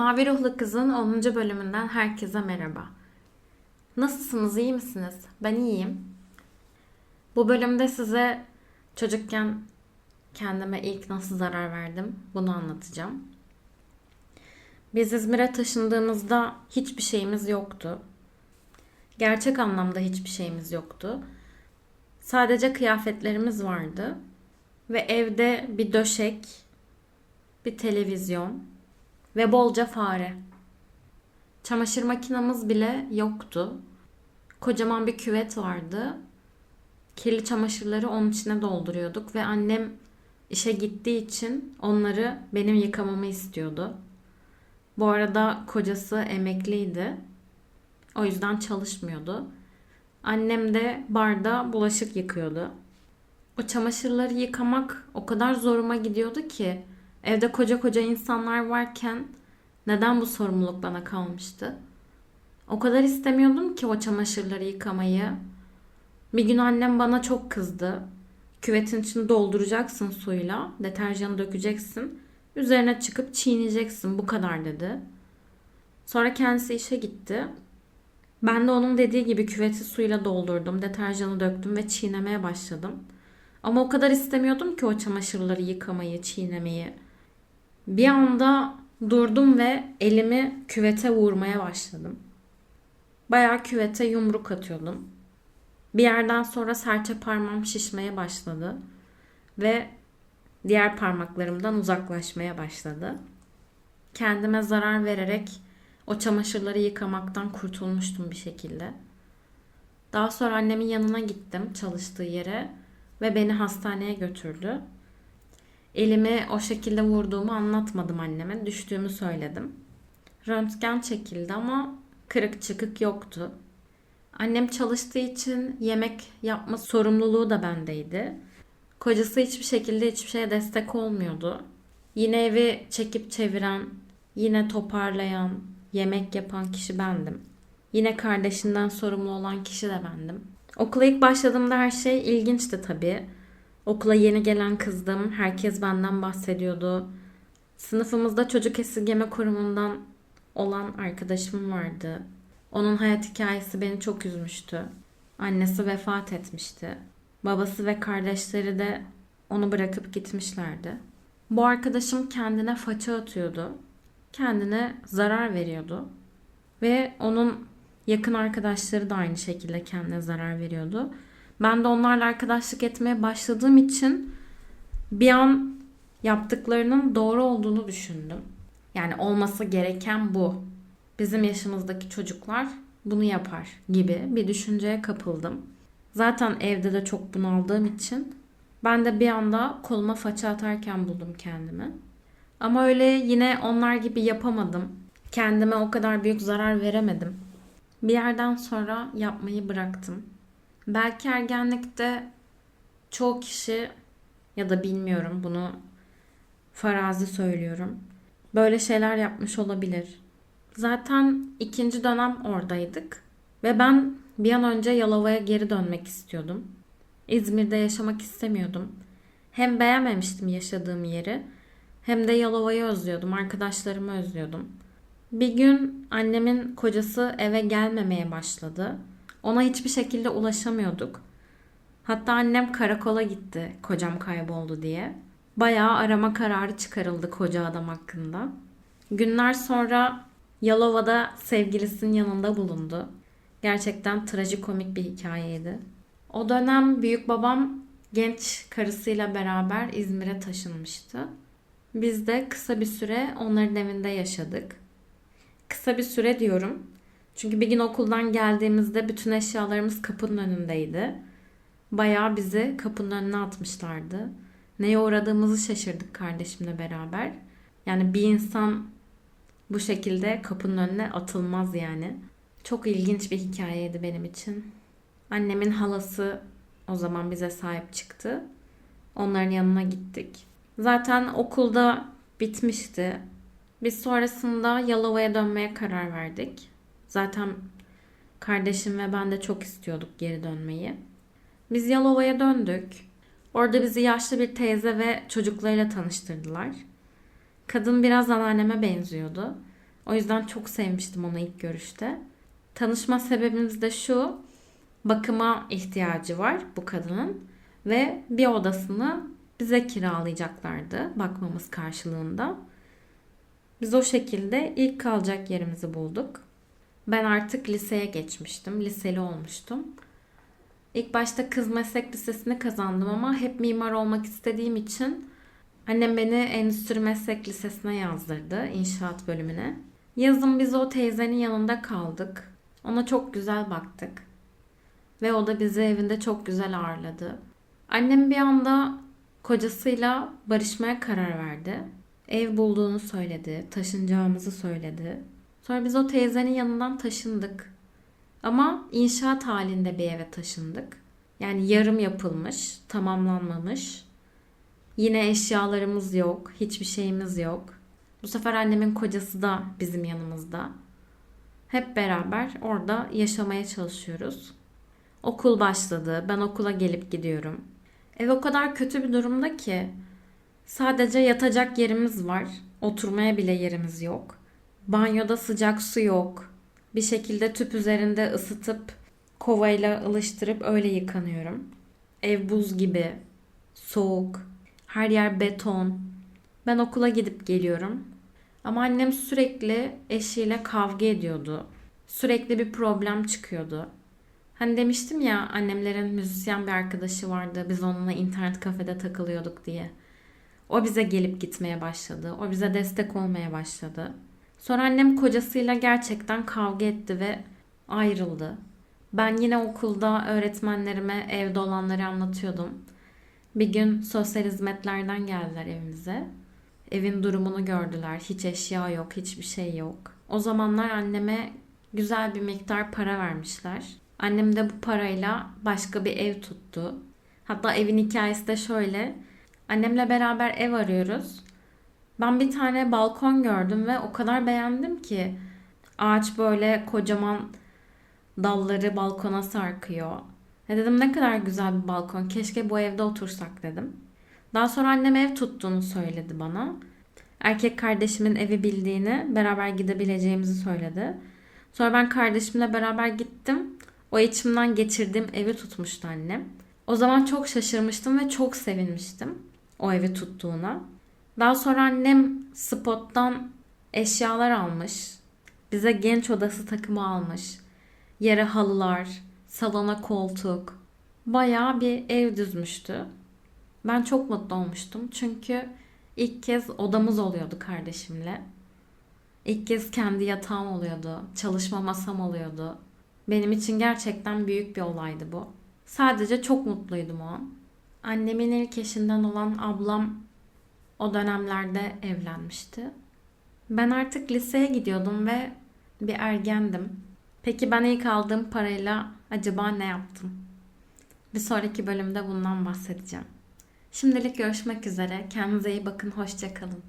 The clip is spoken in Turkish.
Mavi Ruhlu Kız'ın 10. bölümünden herkese merhaba. Nasılsınız, iyi misiniz? Ben iyiyim. Bu bölümde size çocukken kendime ilk nasıl zarar verdim bunu anlatacağım. Biz İzmir'e taşındığımızda hiçbir şeyimiz yoktu. Gerçek anlamda hiçbir şeyimiz yoktu. Sadece kıyafetlerimiz vardı ve evde bir döşek, bir televizyon ve bolca fare. Çamaşır makinamız bile yoktu. Kocaman bir küvet vardı. Kirli çamaşırları onun içine dolduruyorduk ve annem işe gittiği için onları benim yıkamamı istiyordu. Bu arada kocası emekliydi. O yüzden çalışmıyordu. Annem de barda bulaşık yıkıyordu. O çamaşırları yıkamak o kadar zoruma gidiyordu ki evde koca koca insanlar varken neden bu sorumluluk bana kalmıştı? O kadar istemiyordum ki o çamaşırları yıkamayı. Bir gün annem bana çok kızdı. Küvetin içini dolduracaksın suyla, deterjanı dökeceksin. Üzerine çıkıp çiğneyeceksin bu kadar dedi. Sonra kendisi işe gitti. Ben de onun dediği gibi küveti suyla doldurdum, deterjanı döktüm ve çiğnemeye başladım. Ama o kadar istemiyordum ki o çamaşırları yıkamayı, çiğnemeyi. Bir anda durdum ve elimi küvete vurmaya başladım. Bayağı küvete yumruk atıyordum. Bir yerden sonra serçe parmağım şişmeye başladı ve diğer parmaklarımdan uzaklaşmaya başladı. Kendime zarar vererek o çamaşırları yıkamaktan kurtulmuştum bir şekilde. Daha sonra annemin yanına gittim çalıştığı yere ve beni hastaneye götürdü. Elimi o şekilde vurduğumu anlatmadım anneme. Düştüğümü söyledim. Röntgen çekildi ama kırık çıkık yoktu. Annem çalıştığı için yemek yapma sorumluluğu da bendeydi. Kocası hiçbir şekilde hiçbir şeye destek olmuyordu. Yine evi çekip çeviren, yine toparlayan, yemek yapan kişi bendim. Yine kardeşinden sorumlu olan kişi de bendim. Okula ilk başladığımda her şey ilginçti tabii. Okula yeni gelen kızdım. Herkes benden bahsediyordu. Sınıfımızda çocuk esirgeme kurumundan olan arkadaşım vardı. Onun hayat hikayesi beni çok üzmüştü. Annesi vefat etmişti. Babası ve kardeşleri de onu bırakıp gitmişlerdi. Bu arkadaşım kendine faça atıyordu. Kendine zarar veriyordu. Ve onun yakın arkadaşları da aynı şekilde kendine zarar veriyordu. Ben de onlarla arkadaşlık etmeye başladığım için bir an yaptıklarının doğru olduğunu düşündüm. Yani olması gereken bu. Bizim yaşımızdaki çocuklar bunu yapar gibi bir düşünceye kapıldım. Zaten evde de çok bunaldığım için ben de bir anda koluma faça atarken buldum kendimi. Ama öyle yine onlar gibi yapamadım. Kendime o kadar büyük zarar veremedim. Bir yerden sonra yapmayı bıraktım. Belki ergenlikte çoğu kişi ya da bilmiyorum bunu farazi söylüyorum. Böyle şeyler yapmış olabilir. Zaten ikinci dönem oradaydık ve ben bir an önce Yalova'ya geri dönmek istiyordum. İzmir'de yaşamak istemiyordum. Hem beğenmemiştim yaşadığım yeri hem de Yalova'yı özlüyordum, arkadaşlarımı özlüyordum. Bir gün annemin kocası eve gelmemeye başladı. Ona hiçbir şekilde ulaşamıyorduk. Hatta annem karakola gitti kocam kayboldu diye. Bayağı arama kararı çıkarıldı koca adam hakkında. Günler sonra Yalova'da sevgilisinin yanında bulundu. Gerçekten trajikomik bir hikayeydi. O dönem büyük babam genç karısıyla beraber İzmir'e taşınmıştı. Biz de kısa bir süre onların evinde yaşadık. Kısa bir süre diyorum. Çünkü bir gün okuldan geldiğimizde bütün eşyalarımız kapının önündeydi. Bayağı bizi kapının önüne atmışlardı. Neye uğradığımızı şaşırdık kardeşimle beraber. Yani bir insan bu şekilde kapının önüne atılmaz yani. Çok ilginç bir hikayeydi benim için. Annemin halası o zaman bize sahip çıktı. Onların yanına gittik. Zaten okulda bitmişti. Biz sonrasında Yalova'ya dönmeye karar verdik. Zaten kardeşim ve ben de çok istiyorduk geri dönmeyi. Biz Yalova'ya döndük. Orada bizi yaşlı bir teyze ve çocuklarıyla tanıştırdılar. Kadın biraz anneanneme benziyordu. O yüzden çok sevmiştim onu ilk görüşte. Tanışma sebebimiz de şu. Bakıma ihtiyacı var bu kadının ve bir odasını bize kiralayacaklardı bakmamız karşılığında. Biz o şekilde ilk kalacak yerimizi bulduk. Ben artık liseye geçmiştim. Liseli olmuştum. İlk başta kız meslek lisesini kazandım ama hep mimar olmak istediğim için annem beni endüstri meslek lisesine yazdırdı, inşaat bölümüne. Yazın biz o teyzenin yanında kaldık. Ona çok güzel baktık. Ve o da bizi evinde çok güzel ağırladı. Annem bir anda kocasıyla barışmaya karar verdi. Ev bulduğunu söyledi, taşınacağımızı söyledi. Sonra biz o teyzenin yanından taşındık. Ama inşaat halinde bir eve taşındık. Yani yarım yapılmış, tamamlanmamış. Yine eşyalarımız yok, hiçbir şeyimiz yok. Bu sefer annemin kocası da bizim yanımızda. Hep beraber orada yaşamaya çalışıyoruz. Okul başladı. Ben okula gelip gidiyorum. Ev o kadar kötü bir durumda ki sadece yatacak yerimiz var. Oturmaya bile yerimiz yok. Banyoda sıcak su yok. Bir şekilde tüp üzerinde ısıtıp kovayla ılıştırıp öyle yıkanıyorum. Ev buz gibi. Soğuk. Her yer beton. Ben okula gidip geliyorum. Ama annem sürekli eşiyle kavga ediyordu. Sürekli bir problem çıkıyordu. Hani demiştim ya annemlerin müzisyen bir arkadaşı vardı. Biz onunla internet kafede takılıyorduk diye. O bize gelip gitmeye başladı. O bize destek olmaya başladı. Sonra annem kocasıyla gerçekten kavga etti ve ayrıldı. Ben yine okulda öğretmenlerime evde olanları anlatıyordum. Bir gün sosyal hizmetlerden geldiler evimize. Evin durumunu gördüler. Hiç eşya yok, hiçbir şey yok. O zamanlar anneme güzel bir miktar para vermişler. Annem de bu parayla başka bir ev tuttu. Hatta evin hikayesi de şöyle. Annemle beraber ev arıyoruz. Ben bir tane balkon gördüm ve o kadar beğendim ki ağaç böyle kocaman dalları balkona sarkıyor. E dedim ne kadar güzel bir balkon. Keşke bu evde otursak dedim. Daha sonra annem ev tuttuğunu söyledi bana. Erkek kardeşimin evi bildiğini, beraber gidebileceğimizi söyledi. Sonra ben kardeşimle beraber gittim. O içimden geçirdiğim evi tutmuştu annem. O zaman çok şaşırmıştım ve çok sevinmiştim o evi tuttuğuna. Daha sonra annem spottan eşyalar almış. Bize genç odası takımı almış. Yere halılar, salona koltuk. Bayağı bir ev düzmüştü. Ben çok mutlu olmuştum çünkü ilk kez odamız oluyordu kardeşimle. İlk kez kendi yatağım oluyordu, çalışma masam oluyordu. Benim için gerçekten büyük bir olaydı bu. Sadece çok mutluydum o an. Annemin ilk eşinden olan ablam o dönemlerde evlenmişti. Ben artık liseye gidiyordum ve bir ergendim. Peki ben ilk aldığım parayla acaba ne yaptım? Bir sonraki bölümde bundan bahsedeceğim. Şimdilik görüşmek üzere. Kendinize iyi bakın. Hoşçakalın.